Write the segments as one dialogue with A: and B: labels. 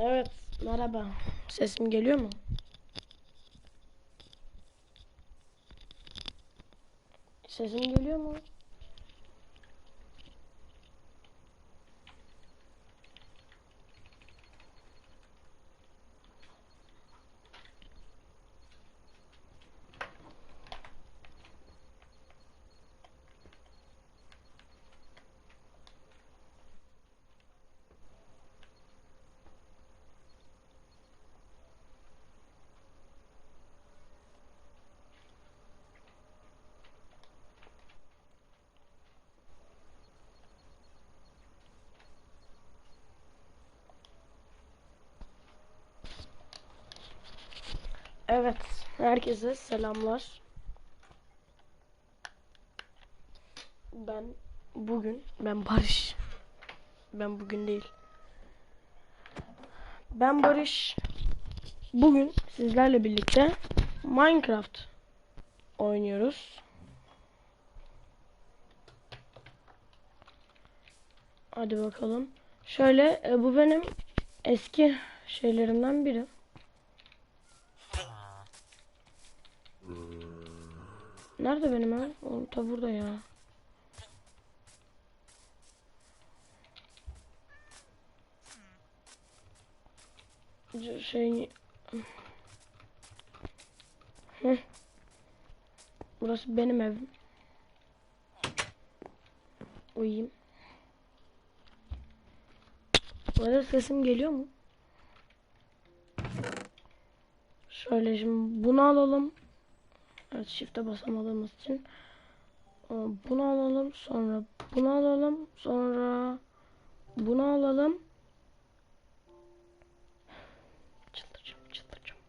A: Evet, merhaba. Sesim geliyor mu? Sesim geliyor mu? Evet, herkese selamlar. Ben bugün, ben Barış. Ben bugün değil. Ben Barış. Bugün sizlerle birlikte Minecraft oynuyoruz. Hadi bakalım. Şöyle, e, bu benim eski şeylerimden biri. Nerede benim ev? O ta burada ya. Şey... Burası benim evim. Uyuyayım. Burada sesim geliyor mu? Şöyle şimdi bunu alalım. Evet shift'e basamadığımız için. Ee, Bunu alalım. Sonra bunu alalım. Sonra bunu alalım. Çıldıracağım çıldıracağım.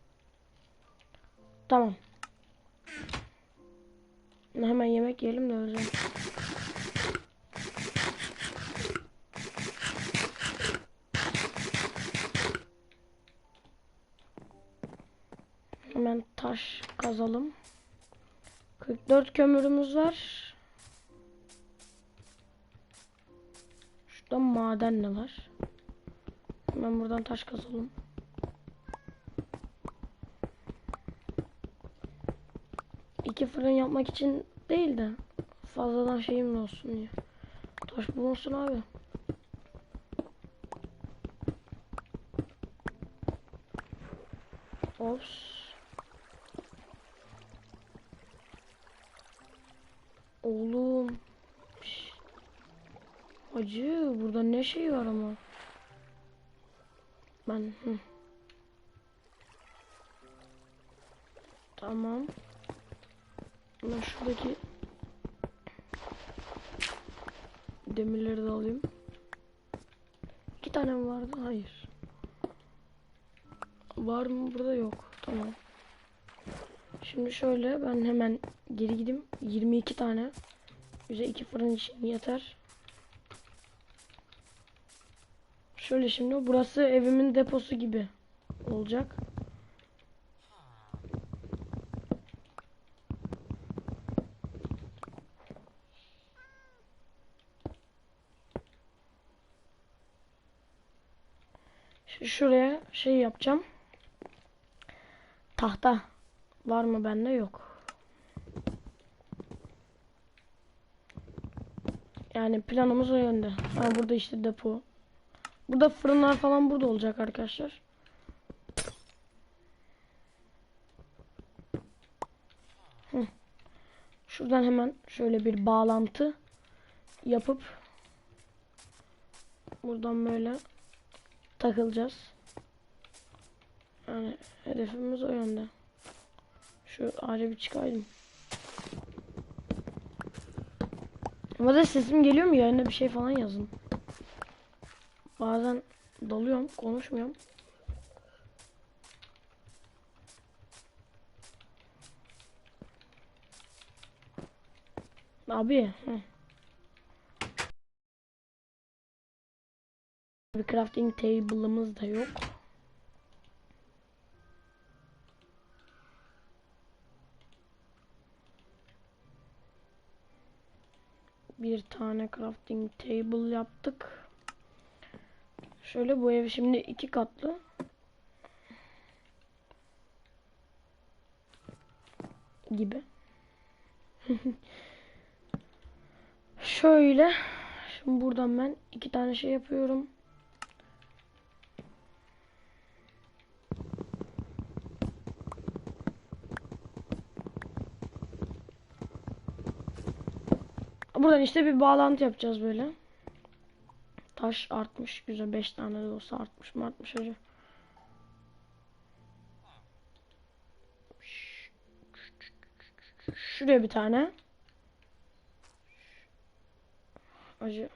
A: Tamam. Hemen yemek yiyelim de öleceğim. Hemen taş kazalım. 44 kömürümüz var. Şurada maden ne var? Hemen buradan taş kazalım. İki fırın yapmak için değil de fazladan şeyim olsun diye. Taş bulunsun abi. Ops. Oğlum. Şş. Ne şey var ama. Ben hı. Tamam. Ben şuradaki demirleri de alayım. İki tane mi vardı? Hayır. Var mı? Burada yok. Tamam. Şimdi şöyle ben hemen geri gideyim. 22 tane. Bize iki fırın için yeter. Şöyle şimdi burası evimin deposu gibi olacak. Şu- Şuraya şey yapacağım. Tahta var mı bende yok. Yani planımız o yönde. Ha burada işte depo. Burada fırınlar falan burada olacak arkadaşlar. Şuradan hemen şöyle bir bağlantı yapıp buradan böyle takılacağız. Yani hedefimiz o yönde. Şu ağaca bir çıkayım. Ama da sesim geliyor mu yayında bir şey falan yazın. Bazen dalıyorum, konuşmuyorum. Abi. Hı. Bir crafting table'ımız da yok. Bir tane crafting table yaptık. Şöyle bu ev şimdi iki katlı. Gibi. Şöyle. Şimdi buradan ben iki tane şey yapıyorum. Buradan işte bir bağlantı yapacağız böyle. Taş artmış. Güzel 5 tane de olsa artmış mı artmış hacı. Şuraya bir tane. Acı.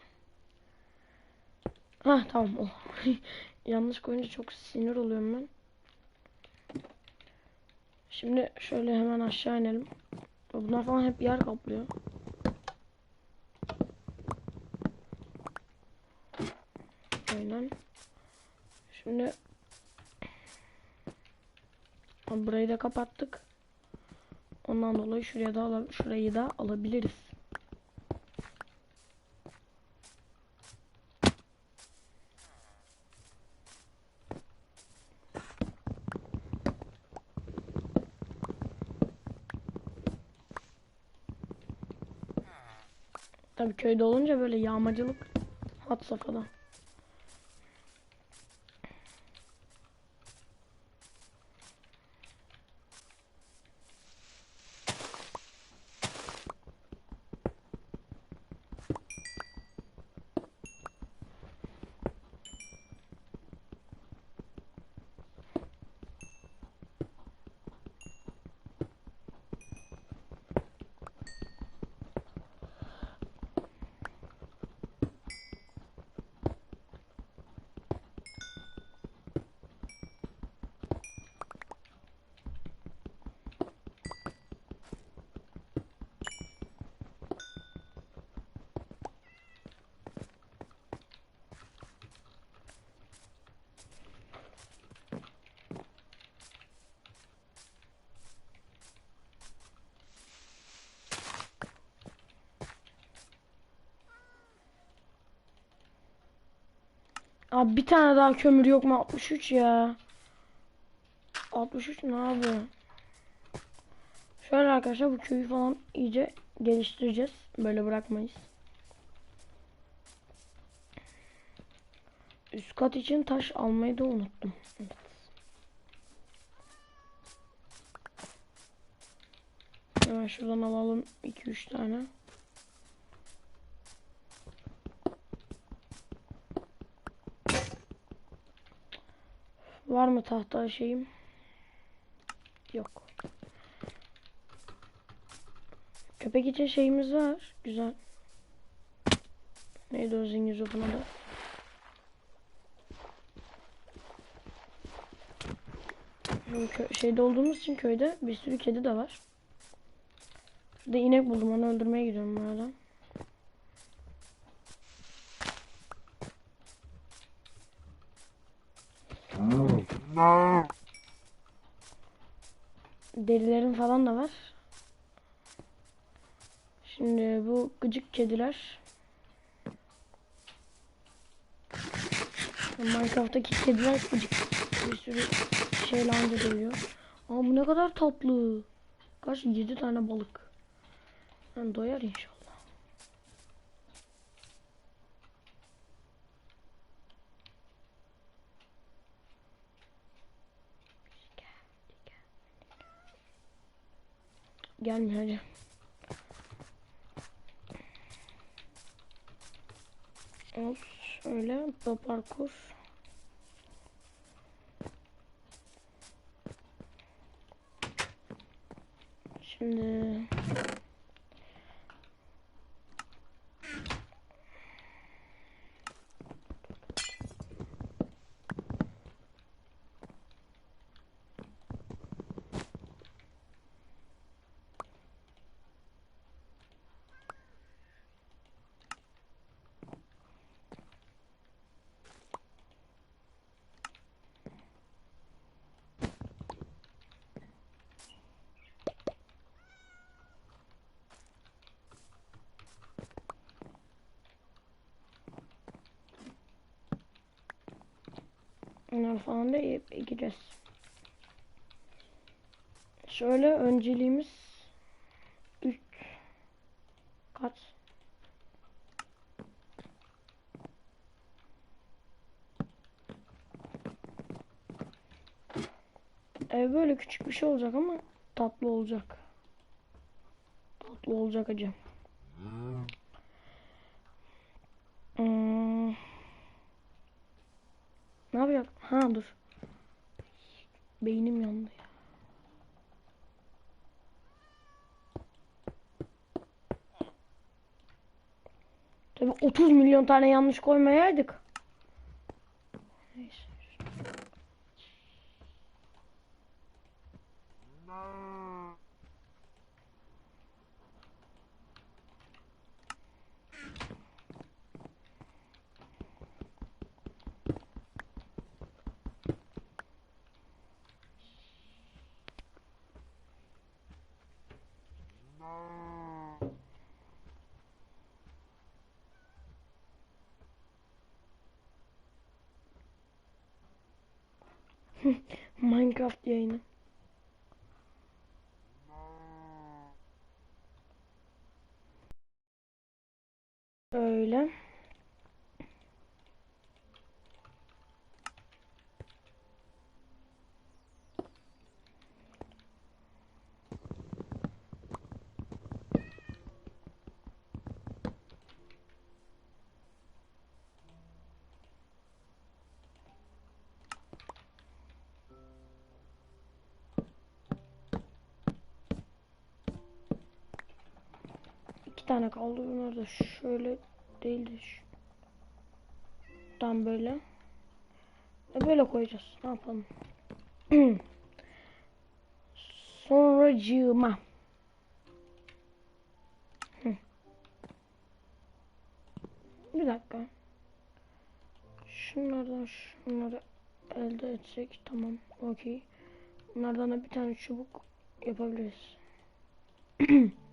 A: Ha tamam o. Yanlış koyunca çok sinir oluyorum ben. Şimdi şöyle hemen aşağı inelim. Bunlar falan hep yer kaplıyor. Aynen. Şimdi burayı da kapattık. Ondan dolayı şuraya da şurayı da alabiliriz. Tabii köyde olunca böyle yağmacılık had safhada. Abi bir tane daha kömür yok mu? 63 ya. 63 ne abi? Şöyle arkadaşlar bu köyü falan iyice geliştireceğiz. Böyle bırakmayız. Üst kat için taş almayı da unuttum. Evet. Hemen şuradan alalım 2-3 tane. Var mı tahta şeyim? Yok. Köpek için şeyimiz var. Güzel. Neydi o zengin zopun adı? Şimdi kö- şeyde olduğumuz için köyde bir sürü kedi de var. Şurada inek buldum onu öldürmeye gidiyorum bu arada. Derilerim falan da var. Şimdi bu gıcık kediler. Minecraft'taki kediler gıcık. Bir sürü şeyle anca dövüyor. Aa bu ne kadar tatlı. Kaç 7 tane balık. Ben doyar inşallah. Gelmiyor hadi. Of şöyle parkur. Şimdi Onları falan da yiyip gideceğiz. Şöyle önceliğimiz 3 kat. Ev böyle küçük bir şey olacak ama tatlı olacak. Tatlı olacak acı. Hmm. Ne yapacak? Ha dur. Beynim yandı ya. Tabi 30 milyon tane yanlış koymayaydık. Neyse. Minecraft yayını. Öyle. İki tane kaldı. Bunlar da şöyle değil de şu. Tam böyle. E böyle koyacağız. Ne yapalım? Sonra cığıma. Bir dakika. Şunlardan şunları elde etsek tamam okey. Bunlardan da bir tane çubuk yapabiliriz.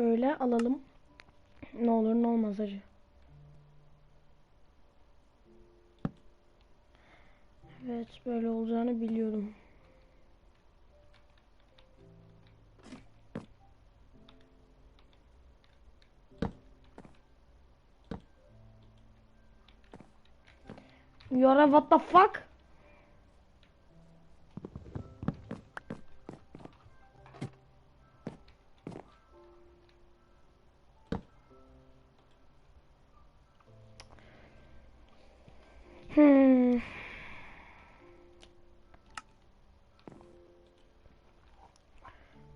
A: Şöyle alalım. Ne olur ne olmaz acı. Evet böyle olacağını biliyordum. Yora what the fuck? Hmm.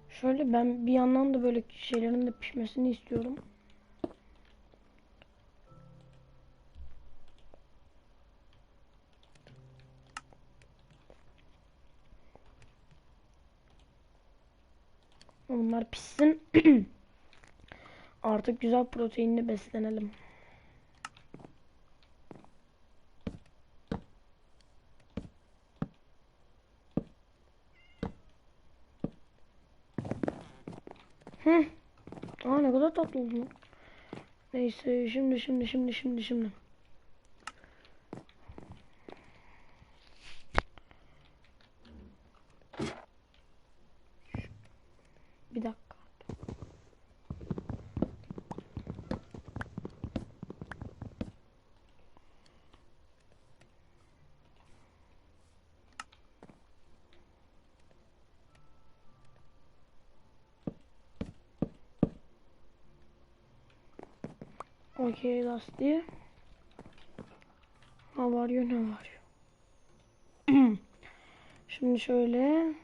A: Şöyle ben bir yandan da böyle şeylerin de pişmesini istiyorum. Bunlar pişsin. Artık güzel proteinli beslenelim. Hı. Aa ne kadar tatlı oldu. Neyse şimdi şimdi şimdi şimdi şimdi. Bir dakika. Okey Dusty. How are you? Ne var? Şimdi şöyle.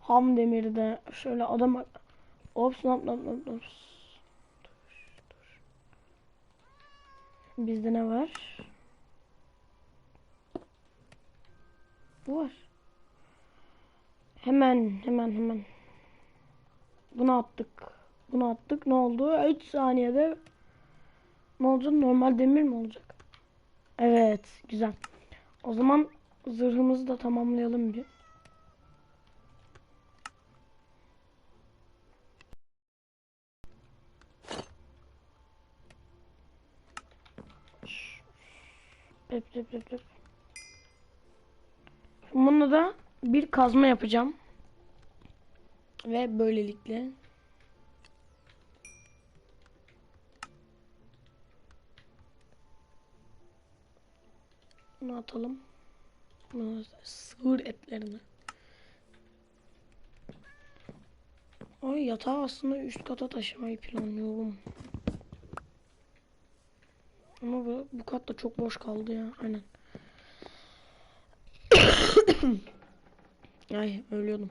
A: Ham demirde şöyle adam Ops nap nap nap nap. Bizde ne var? Bu var. Hemen hemen hemen. Bunu attık. Bunu attık. Ne oldu? 3 saniyede ne olacak? Normal demir mi olacak? Evet. Güzel. O zaman zırhımızı da tamamlayalım bir. Öp öp öp öp. Bunu da bir kazma yapacağım. Ve böylelikle Bunu atalım. Bunu sığır etlerini. Ay yatağı aslında üst kata taşımayı planlıyorum. Ama bu, bu kat da çok boş kaldı ya. Aynen. Ay ölüyordum.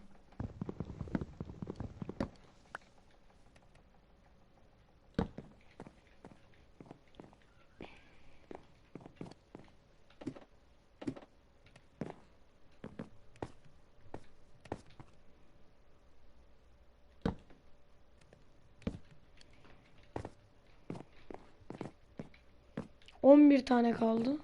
A: On bir tane kaldı.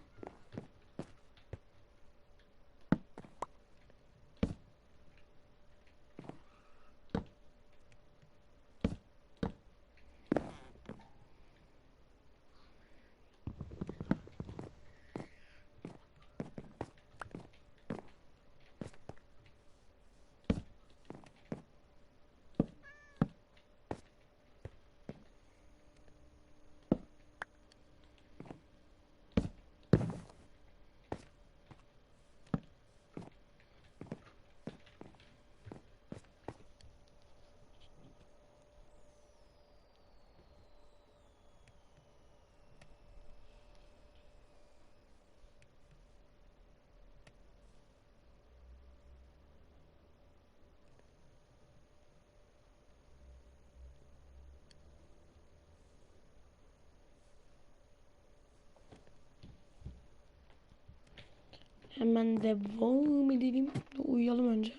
A: Hemen devam edelim. Uyuyalım önce.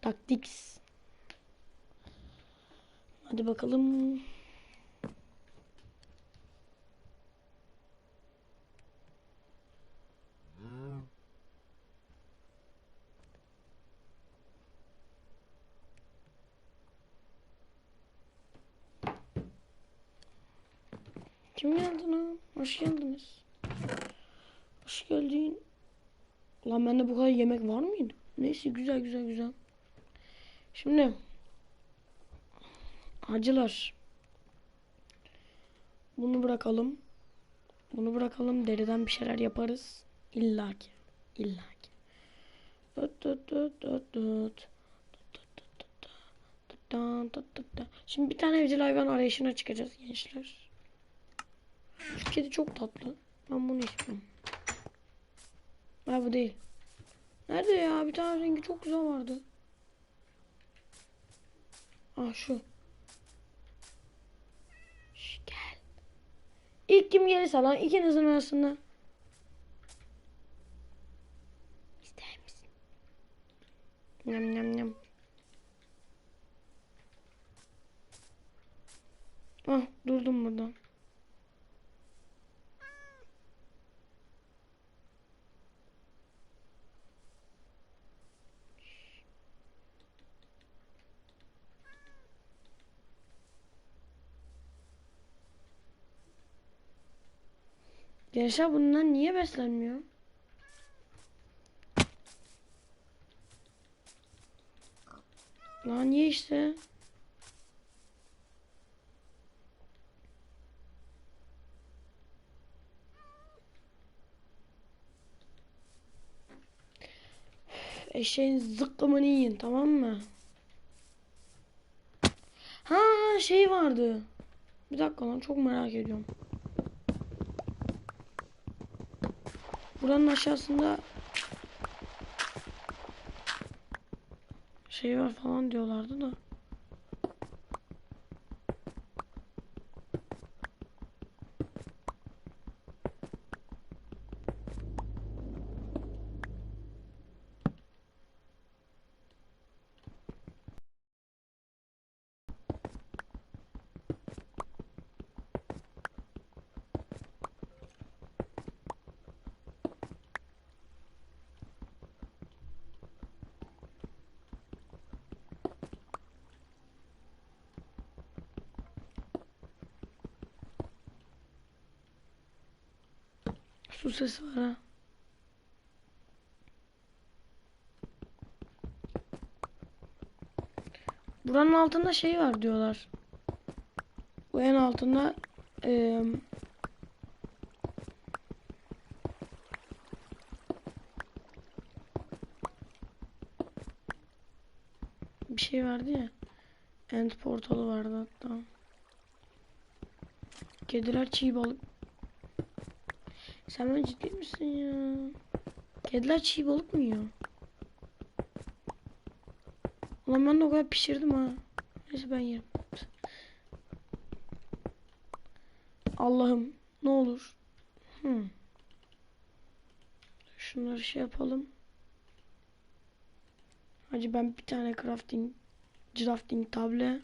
A: Taktiks. Hadi bakalım. Kim geldi lan? Hoş geldiniz. Hoş geldin. Lan bende bu kadar yemek var mıydı? Neyse güzel güzel güzel. Şimdi acılar. Bunu bırakalım. Bunu bırakalım. Deriden bir şeyler yaparız. İlla ki. İlla ki. Şimdi bir tane evcil hayvan arayışına çıkacağız gençler. Şu kedi çok tatlı. Ben bunu istiyorum. Ha bu değil. Nerede ya? Bir tane rengi çok güzel vardı. Ah şu. Şş, gel. İlk kim gelirse lan ikinizin arasında. İster misin? Nam nam nam. Ah durdum buradan. Gençler bunlar niye beslenmiyor? Lan niye işte? Eşeğin zıkkımını yiyin tamam mı? Ha şey vardı. Bir dakika lan çok merak ediyorum. Buranın aşağısında şey var falan diyorlardı da. Su sesi var ha. Buranın altında şey var diyorlar. Bu en altında eee bir şey vardı ya. End portalı vardı hatta. Kediler çiğ balık. Sen ben ciddi misin ya? Kediler çiğ balık mı yiyor? Ulan ben de o kadar pişirdim ha. Neyse ben yerim. Allah'ım ne olur. Hmm. Şunları şey yapalım. Hacı ben bir tane crafting crafting table.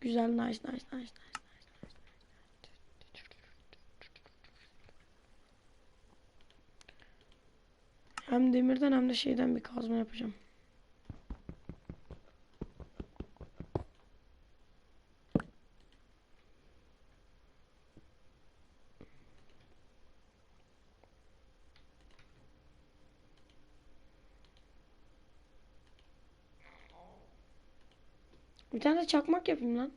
A: Güzel nice nice nice nice. Hem demirden hem de şeyden bir kazma yapacağım. Bir tane de çakmak yapayım lan.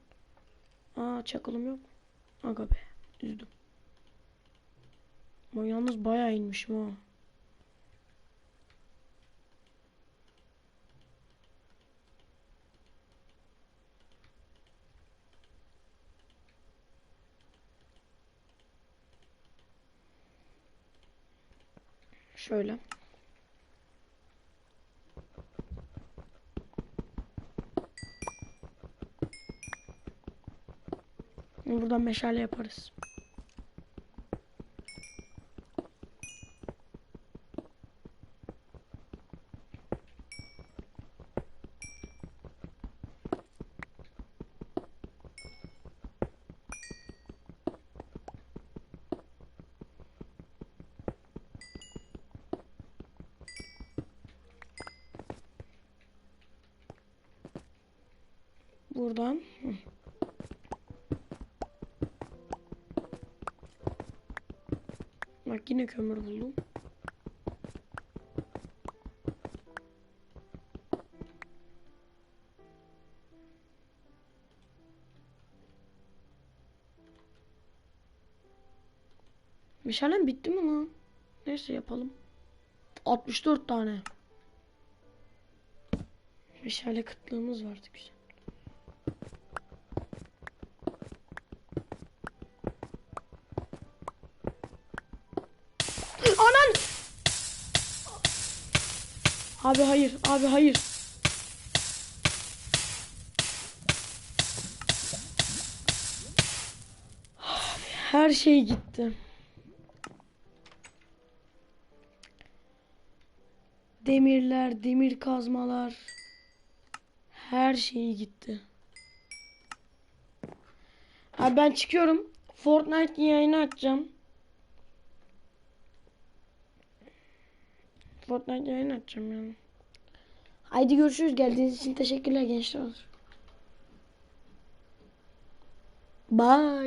A: Aa çakılım yok. Aga be. Üzdüm. Ama yalnız bayağı inmişim ha. Şöyle. Buradan meşale yaparız. Buradan. Bak yine kömür buldum. Meşalem bitti mi lan? Neyse yapalım. 64 tane. Meşale kıtlığımız vardı güzel. Abi hayır, abi hayır. Her şey gitti. Demirler, demir kazmalar. Her şey gitti. Abi ben çıkıyorum. Fortnite yayını açacağım. Fortnite yayın açacağım yani. Haydi görüşürüz. Geldiğiniz için teşekkürler gençler. Bye.